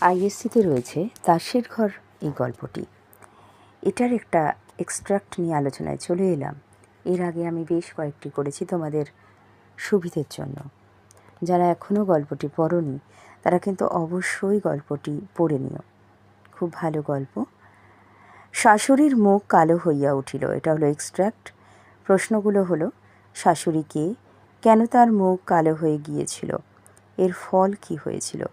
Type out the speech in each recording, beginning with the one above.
আইএসসিতে রয়েছে দাসের ঘর এই গল্পটি। এটার একটা এক্সট্রাক্ট নিয়ে আলোচনায় চলে এলাম। এর আগে আমি বেশ কয়েকটি করেছি তোমাদের সুবিধের জন্য। যারা এখনও গল্পটি পড়নি, তারা কিন্তু অবশ্যই গল্পটি পড়ে নিও। খুব ভালো গল্প। শাশুড়ির মুখ কালো হইয়া উঠিল। এটা হলো এক্সট্রাক্ট প্রশ্নগুলো হলো, শাশুড়ি কে? কেন তার মুখ কালো হয়ে গিয়েছিল? এর ফল কি হয়েছিল?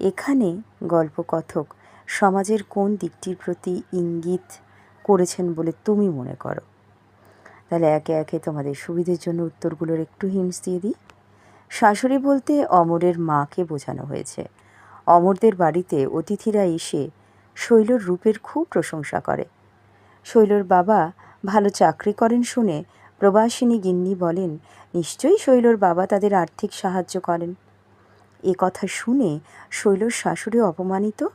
এখানে গল্পকথক সমাজের কোন দিকটির প্রতি ইঙ্গিত করেছেন বলে তুমি মনে করো? তাহলে একে একে তোমাদের সুবিধের জন্য উত্তরগুলোর একটু হিন্টস দিয়ে দিই। শাশুড়ি বলতে অমরের মাকে বোঝানো হয়েছে। অমরদের বাড়িতে অতিথিরা এসে শৈলর রূপের খুব প্রশংসা করে। শৈলর বাবা ভালো চাকরি করেন শুনে প্রবাসিনী গিন্নি বলেন, নিশ্চয়ই শৈলর বাবা তাদের আর্থিক সাহায্য করেন। এ কথা শুনে শৈলর শাশুড়ি অপমানিত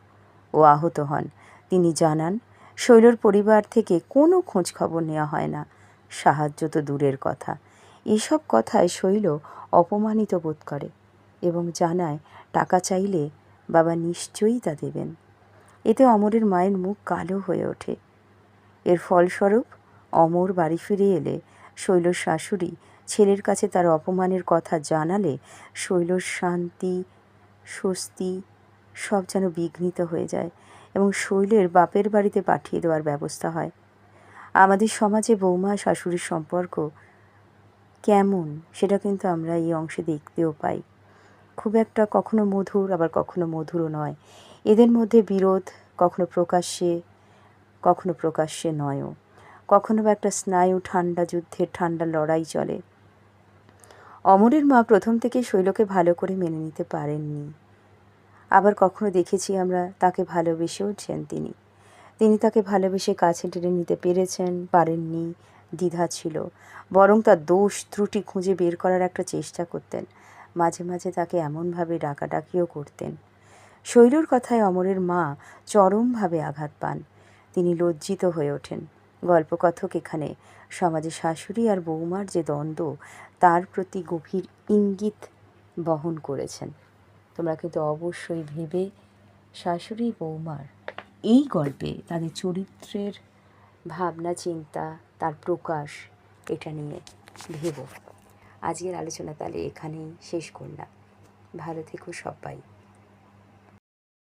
ও আহত হন। তিনি জানান, শৈলর পরিবার থেকে কোনো খোঁজ খবর নেওয়া হয় না। সাহায্য তো দূরের কথা। এসব কথায় শৈল অপমানিত বোধ করে এবং জানায়, টাকা চাইলে বাবা নিশ্চয়ই তা দেবেন। এতে অমরের মায়ের মুখ কালো হয়ে ওঠে। এর ফলস্বরূপ অমর বাড়ি ফিরে এলে শৈলর শাশুড়ি ছেলের কাছে তার অপমানের কথা জানালে শৈলর শান্তি স্বস্তি সব যেন বিঘ্নিত হয়ে যায় এবং শৈলের বাপের বাড়িতে পাঠিয়ে দেওয়ার ব্যবস্থা হয়। আমাদের সমাজে বৌমা শাশুড়ির সম্পর্ক কেমন সেটা কিন্তু আমরা এই অংশে দেখতেও পাই। খুব একটা কখনো মধুর, আবার কখনো মধুরও নয়। এদের মধ্যে বিরোধ কখনো প্রকাশ্যে কখনো প্রকাশ্যে নয়ও। কখনো বা একটা স্নায়ু ঠান্ডা যুদ্ধের ঠান্ডা লড়াই চলে। অমরের মা প্রথম থেকে শৈলকে ভালো করে মেনে নিতে পারেননি। আবার কখনো দেখেছি আমরা তাকে ভালোবেসেওছেন তিনি। তিনি তাকে ভালোবেসে কাছে টেনে নিতে পেরেছেন, পারেননি, দ্বিধা ছিল। বরং তার দোষ ত্রুটি খুঁজে বের করার একটা চেষ্টা করতেন। মাঝে মাঝে তাকে এমনভাবে ডাকাডাকিও করতেন। শৈলর কথায় অমরের মা চরমভাবে আঘাত পান। তিনি লজ্জিত হয়ে ওঠেন। গল্পকথক এখানে। সমাজে শাশুড়ি আর বৌমার যে দ্বন্দ্ব, তার প্রতি গভীর ইঙ্গিত বহন করেছেন। তোমরা কিন্তু অবশ্যই ভেবে শাশুড়ি, বৌমার এই গল্পে তাদের চরিত্রের ভাবনা, চিন্তা, তার প্রকাশ এটা নিয়ে ভেবো। আজকের আলোচনা তাহলে এখানেই শেষ করলাম। ভালো থেকো সবাই।